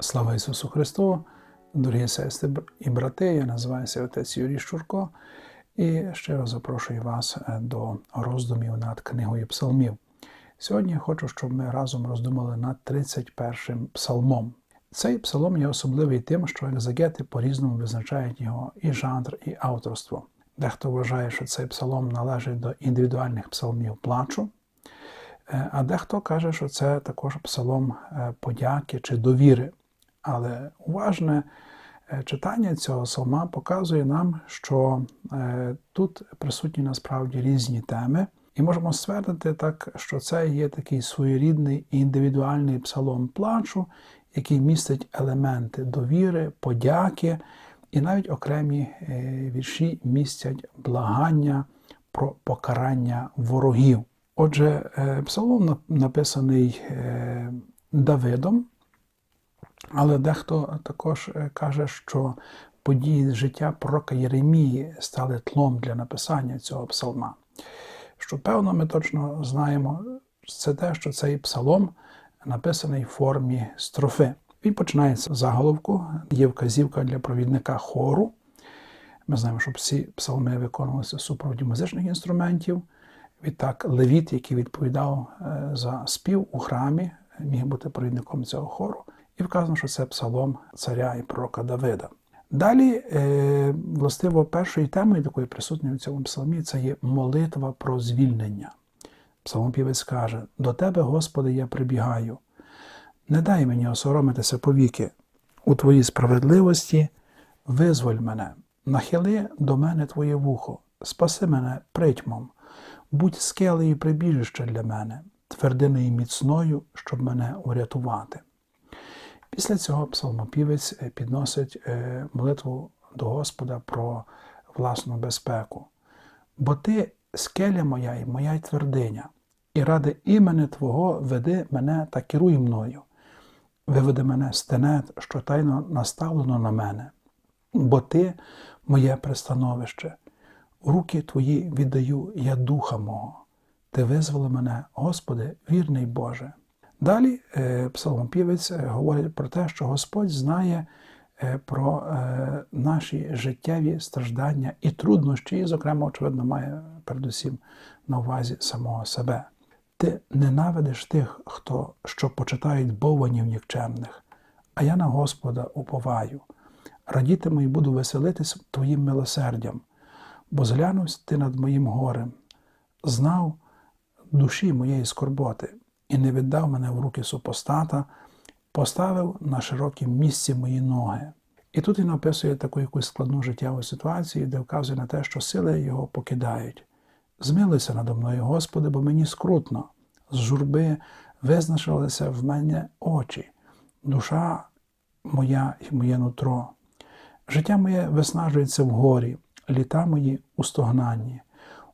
Слава Ісусу Христу, дорогі сестри і брати, я називаюся отець Юрій Щурко і щиро запрошую вас е, до роздумів над книгою Псалмів. Сьогодні я хочу, щоб ми разом роздумали над 31 псалмом. Цей псалом є особливий тим, що екзегети по-різному визначають його і жанр, і авторство. Дехто вважає, що цей псалом належить до індивідуальних псалмів плачу, е, а дехто каже, що це також псалом е, подяки чи довіри. Але уважне е, читання цього псалма показує нам, що тут присутні насправді різні теми, і можемо ствердити так, що це є такий своєрідний індивідуальний псалом плачу, який містить елементи довіри, подяки, і навіть окремі вірші містять благання про покарання ворогів. Отже, псалом написаний Давидом. Але дехто також каже, що події життя пророка Єремії стали тлом для написання цього псалма. Що певно, ми точно знаємо, це те, що цей псалом написаний в формі строфи. Він починається з заголовку, є вказівка для провідника хору. Ми знаємо, що всі псалми виконувалися в супроводі музичних інструментів. Відтак, левіт, який відповідав за спів у храмі, міг бути провідником цього хору. І вказано, що це псалом царя і пророка Давида. Далі, е, властиво, першою темою, такої присутньої в цьому псалмі, це є молитва про звільнення. Псалмопівець каже: До Тебе, Господи, я прибігаю. Не дай мені осоромитися повіки. У Твоїй справедливості визволь мене, нахили до мене Твоє вухо, спаси мене притьмом, будь скелею прибіжища для мене, твердиною міцною, щоб мене урятувати. Після цього псалмопівець підносить молитву до Господа про власну безпеку. Бо ти скеля моя і моя твердиня, і ради імени Твого веди мене та керуй мною. Виведи мене з тенет, що тайно наставлено на мене, бо ти моє пристановище, руки Твої віддаю я духа мого. Ти визволи мене, Господи, вірний Боже. Далі псалмопівець говорить про те, що Господь знає про наші життєві страждання і труднощі, і, зокрема, очевидно, має передусім на увазі самого себе. Ти ненавидиш тих, хто що почитають бованів нікчемних, а я на Господа уповаю. Радітиму і буду веселитись Твоїм милосердям, бо зглянусь ти над моїм горем, знав душі моєї скорботи і не віддав мене в руки супостата, поставив на широкім місці мої ноги. І тут він описує таку якусь складну життєву ситуацію, де вказує на те, що сили його покидають. Змилися надо мною, Господи, бо мені скрутно, з журби визначилися в мене очі, душа моя і моє нутро. Життя моє виснажується в горі, літа мої у стогнанні.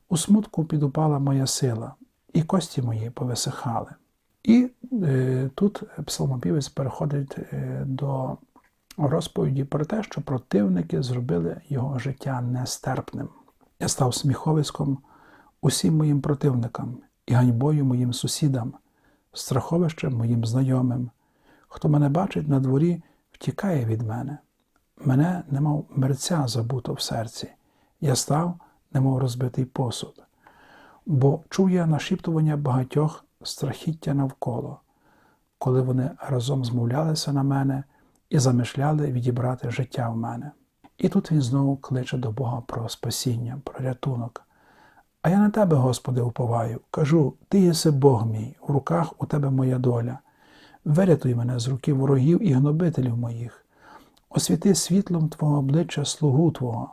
У смутку підупала моя сила, і кості мої повисихали. І е, тут псалмопівець переходить е, до розповіді про те, що противники зробили його життя нестерпним. Я став сміховиськом усім моїм противникам і ганьбою моїм сусідам, страховищем моїм знайомим. Хто мене бачить на дворі, втікає від мене. Мене, немов мерця забуто в серці, я став, немов розбитий посуд. Бо чув я нашіптування багатьох страхіття навколо, коли вони разом змовлялися на мене і замишляли відібрати життя в мене. І тут він знову кличе до Бога про спасіння, про рятунок. А я на тебе, Господи, уповаю, кажу: Ти єси Бог мій, в руках у тебе моя доля. Вирятуй мене з руки ворогів і гнобителів моїх, освіти світлом Твого обличчя слугу Твого,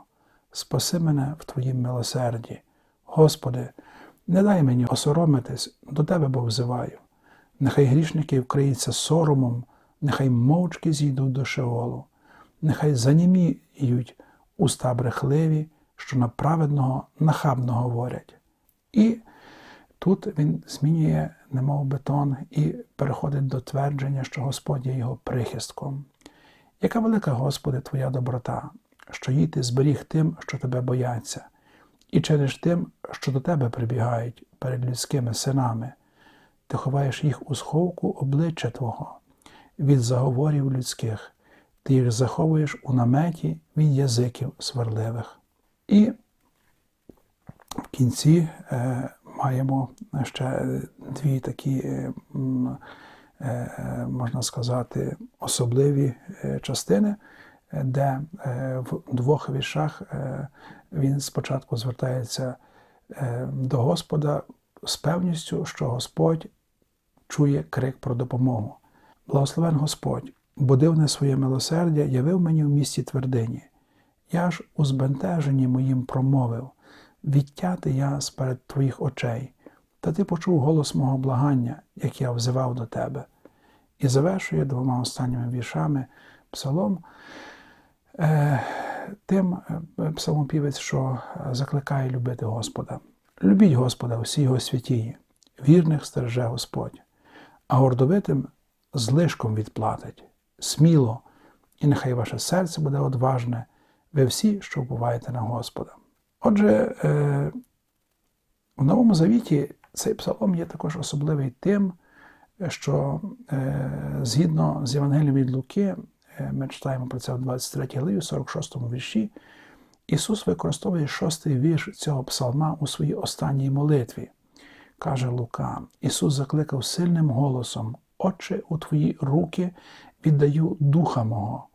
спаси мене в Твоїм милосерді. Господи, не дай мені осоромитись, до Тебе Бог взиваю. Нехай грішники вкриються соромом, нехай мовчки зійдуть до Шеолу, нехай заніміють уста брехливі, що на праведного нахабно говорять. І тут він змінює, немов бетон, і переходить до твердження, що Господь є його прихистком. Яка велика, Господи, Твоя доброта, що їй ти зберіг тим, що тебе бояться і через тим, що до тебе прибігають перед людськими синами, ти ховаєш їх у сховку обличчя Твого, від заговорів людських, ти їх заховуєш у наметі від язиків сварливих. І в кінці е, маємо ще дві такі, е, е, можна сказати, особливі е, частини, де е, в двох віршах е, він спочатку звертається е, до Господа з певністю, що Господь чує крик про допомогу. Благословен Господь, бо дивне своє милосердя явив мені в місті твердині. Я ж у збентеженні моїм промовив, відтяти я сперед твоїх очей, та ти почув голос мого благання, як я взивав до тебе. І завершує двома останніми віршами псалом тим е, псалмопівець, що закликає любити Господа. Любіть Господа всі його святії, вірних стереже Господь, а гордовитим злишком відплатить, сміло, і нехай ваше серце буде одважне, ви всі, що вбуваєте на Господа. Отже, е, в Новому Завіті цей псалом є також особливий тим, що е, згідно з Євангелієм від Луки, е, ми читаємо про це в 23 главі, 46 вірші, Ісус використовує шостий вірш цього псалма у своїй останній молитві. Каже Лука, Ісус закликав сильним голосом, Отче, у Твої руки віддаю духа мого.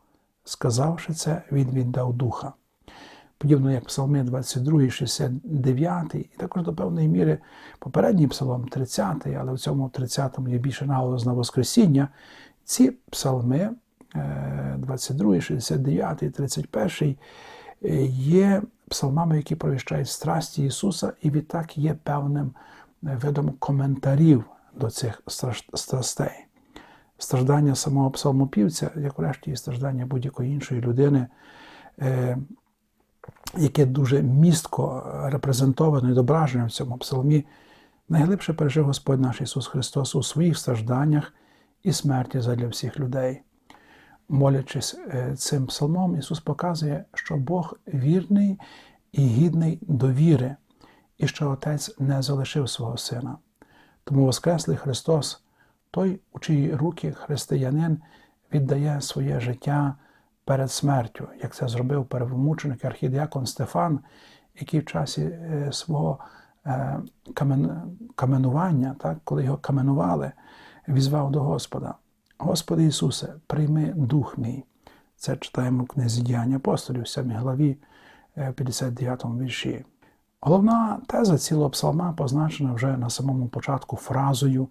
Сказавши це, Він віддав духа. Подібно як Псалми 22, 69, і також до певної міри попередній псалом 30, але в цьому 30-му є більше наголос на Воскресіння. Ці псалми 22, 69, 31 є псалмами, які провіщають страсті Ісуса, і відтак є певним видом коментарів до цих страстей. Страждання самого псалмопівця, як врешті і страждання будь-якої іншої людини, яке дуже містко репрезентовано і зображено в цьому псалмі, найглибше пережив Господь наш Ісус Христос у своїх стражданнях і смерті задля всіх людей. Молячись цим псалмом, Ісус показує, що Бог вірний і гідний довіри, і що Отець не залишив свого Сина. Тому Воскреслий Христос, той, у чиї руки християнин віддає своє життя перед смертю, як це зробив первомученик архідіакон Стефан, який в часі свого каменування, так, коли його каменували, візвав до Господа. Господи Ісусе, прийми дух мій. Це читаємо в книзі діяння апостолів, 7 главі, 59 вірші. Головна теза цілого псалма позначена вже на самому початку фразою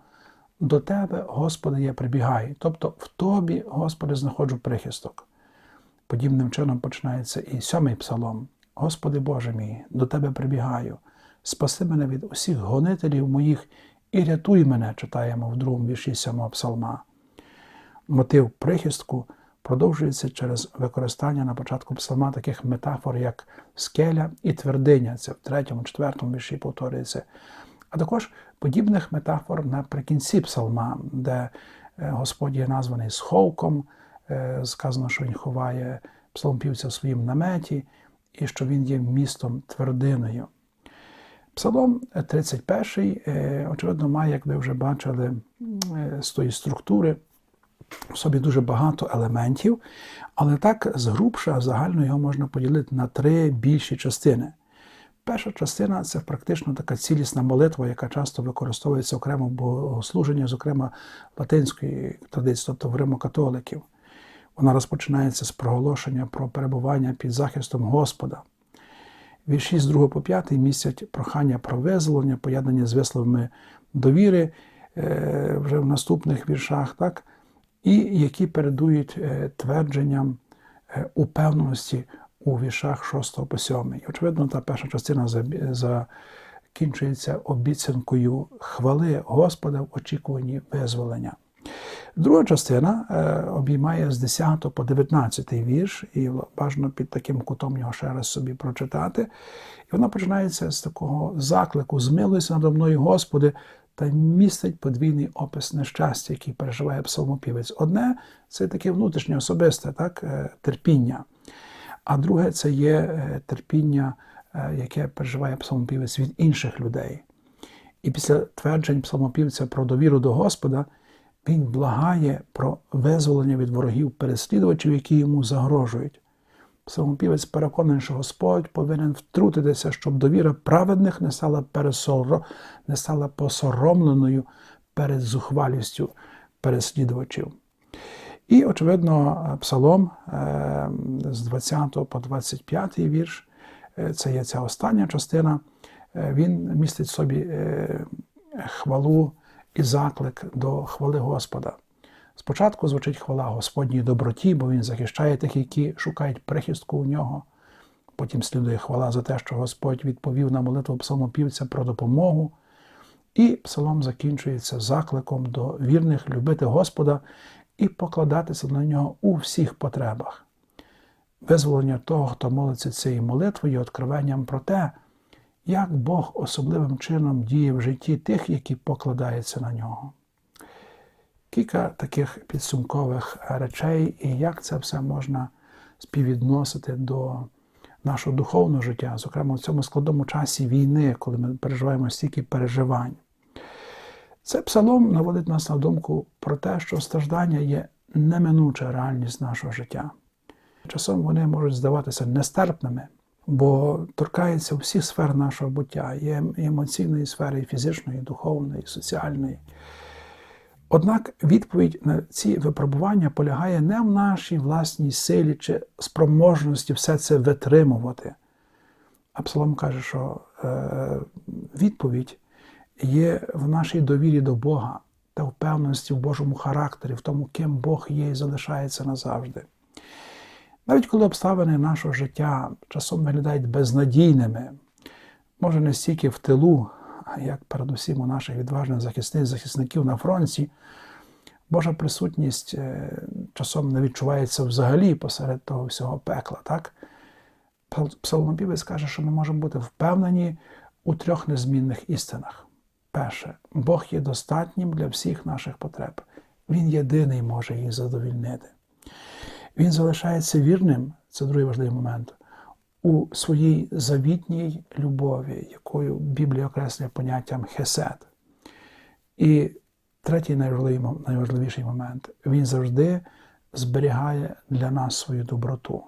До Тебе, Господи, я прибігаю. Тобто в Тобі, Господи, знаходжу прихисток. Подібним чином починається і сьомий псалом. Господи Боже мій, до Тебе прибігаю, спаси мене від усіх гонителів моїх і рятуй мене, читаємо в другому вірші сьомого псалма. Мотив прихистку продовжується через використання на початку псалма таких метафор, як скеля і твердиня. Це в третьому, четвертому вірші повторюється. А також подібних метафор наприкінці псалма, де Господь є названий сховком, сказано, що він ховає псалмпівця в своїм наметі, і що він є містом твердиною. Псалом 31, очевидно, має, як ви вже бачили, з тої структури в собі дуже багато елементів, але так згрубше, загально його можна поділити на три більші частини. Перша частина це практично така цілісна молитва, яка часто використовується окремо в зокрема латинської традиції, тобто в римокатоликів. Вона розпочинається з проголошення про перебування під захистом Господа. Вірші з 2 по 5 містять прохання про визволення, поєднання з висловами довіри вже в наступних віршах. так? І які передують твердженням упевненості у віршах 6 по 7. І, очевидно, та перша частина закінчується обіцянкою хвали Господа в очікуванні визволення. Друга частина обіймає з 10 по 19 вірш, і бажано під таким кутом його ще раз собі прочитати. І вона починається з такого заклику: Змилуйся надо мною, Господи, та містить подвійний опис нещастя, який переживає псалмопівець. Одне це таке внутрішнє особисте так, терпіння, а друге це є терпіння, яке переживає псалмопівець від інших людей. І після тверджень псалмопівця про довіру до Господа Він благає про визволення від ворогів переслідувачів, які йому загрожують. Псалмопівець переконаний, що Господь повинен втрутитися, щоб довіра праведних не стала, пересоро... не стала посоромленою перед зухвалістю переслідувачів. І, очевидно, псалом е, з 20 по 25 вірш, е, це є ця остання частина, е, він містить собі хвалу і заклик до хвали Господа. Спочатку звучить хвала Господній доброті, бо Він захищає тих, які шукають прихистку у нього. Потім слідує хвала за те, що Господь відповів на молитву псалмопівця про допомогу. І псалом закінчується закликом до вірних любити Господа і покладатися на нього у всіх потребах. Визволення того, хто молиться цією молитвою, откровенням про те, як Бог особливим чином діє в житті тих, які покладаються на нього. Кілька таких підсумкових речей, і як це все можна співвідносити до нашого духовного життя, зокрема в цьому складному часі війни, коли ми переживаємо стільки переживань. Це псалом наводить нас на думку про те, що страждання є неминуча реальність нашого життя. Часом вони можуть здаватися нестерпними, бо торкаються всіх сфер нашого буття, є і емоційної сфери, і фізичної, і духовної, і соціальної. Однак відповідь на ці випробування полягає не в нашій власній силі чи спроможності все це витримувати. А Псалом каже, що е, відповідь є в нашій довірі до Бога та впевненості в Божому характері, в тому, ким Бог є і залишається назавжди. Навіть коли обставини нашого життя часом виглядають безнадійними, може не стільки в тилу, як передусім у наших відважних захисних захисників на фронті, Божа присутність е, часом не відчувається взагалі посеред того всього пекла. Так? Псалмопівець каже, що ми можемо бути впевнені у трьох незмінних істинах. Перше, Бог є достатнім для всіх наших потреб. Він єдиний може їх задовільнити. Він залишається вірним, це другий важливий момент, у своїй завітній любові, якою Біблія окреслює поняттям хесед. І третій найважливіший момент він завжди зберігає для нас свою доброту.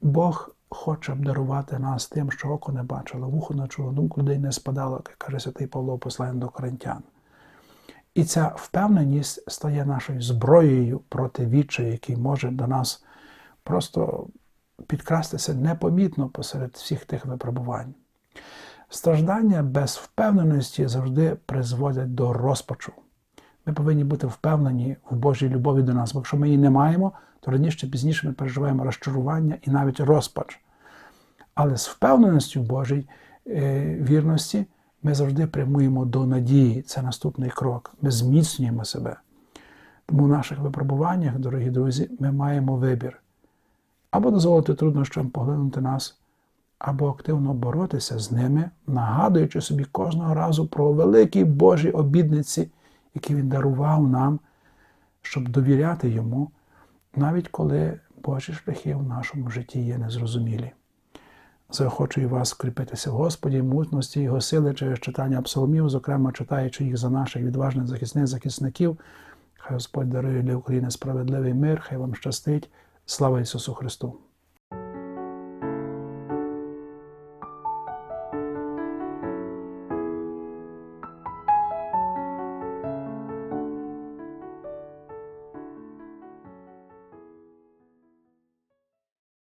Бог хоче обдарувати нас тим, що око не бачило, вухо не чуло, думку людей не спадало, як каже святий Павло послання до Коринтян. І ця впевненість стає нашою зброєю проти відчаю, який може до нас просто підкрастися непомітно посеред всіх тих випробувань. Страждання без впевненості завжди призводять до розпачу. Ми повинні бути впевнені в Божій любові до нас, бо якщо ми її не маємо, то раніше чи пізніше ми переживаємо розчарування і навіть розпач. Але з впевненістю в Божій е, вірності ми завжди прямуємо до надії. Це наступний крок. Ми зміцнюємо себе. Тому в наших випробуваннях, дорогі друзі, ми маємо вибір. Або дозволити труднощам поглинути нас, або активно боротися з ними, нагадуючи собі кожного разу про великі Божі обідниці, які Він дарував нам, щоб довіряти Йому, навіть коли Божі шляхи в нашому житті є незрозумілі. Заохочую вас скріпитися в Господі, мутності Його сили через читання псалмів, зокрема читаючи їх за наших відважних захисних захисників. Хай Господь дарує для України справедливий мир, хай вам щастить. Слава Ісусу Христу!